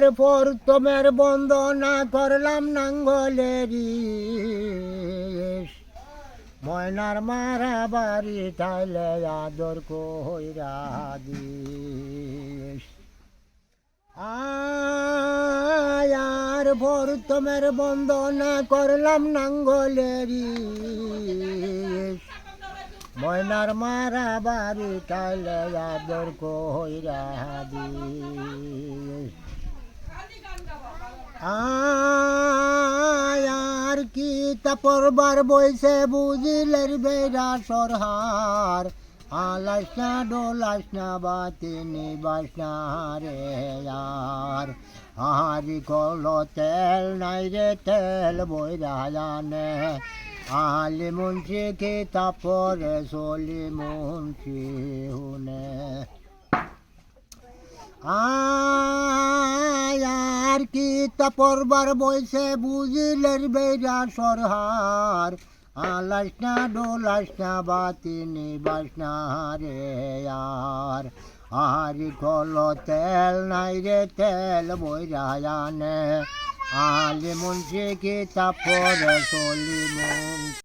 আর পর তোমের বন্দনা করলাম নাঙ্গলেরি। ময়নার মারা বাড়ি তাইলে আদর কইরা দিস। আয়ার ভোর তোমের বন্দনা করলাম নাঙ্গলেরি। ময়নার মারা বাড়ি তাইলে আদর কইরা দিস আয়ার কি তাপরবার বইছে বুঝিলের বেড়া সরহার। আলাস না ডোলাস না, বাতি নিবাস না রে আর। হারি কল তেল নাই রে, তেল বইরা জানে। আলি মুন্সি কি তাপরে চলি মুন্সি হুনে। আয়ার কি তাপরবার বইছে বুঝিলের বেড়া সরহার। আলাস না ডোলাস না বাতি নিবাস না রে আর। আরি কল তেল নাই রে, তেল বইরা জানে আলি মুন্সি কি তাপরে চলি